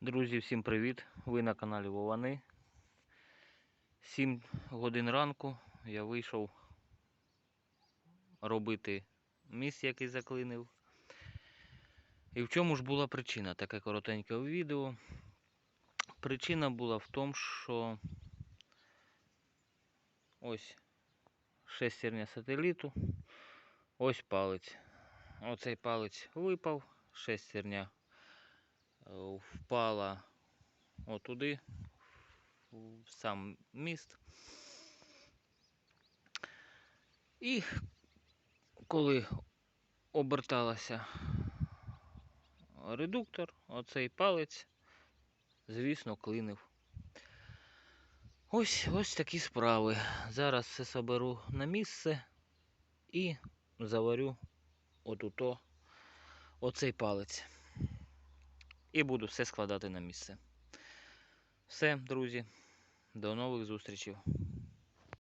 Друзі, всім привіт! Ви на каналі Вовани. 7 годин ранку я вийшов робити міст, який заклинив. І в чому ж була причина? Таке коротеньке відео. Причина була в тому, що ось шестерня сателіту, ось палець. Оцей палець випав, шестерня впала отуди, в сам міст. І коли оберталася редуктор, оцей палець, звісно, клинив. Ось ось такі справи. Зараз все соберу на місце і заварю отуто оцей палець. І буду все складати на місце. Все, друзі, до нових зустрічей.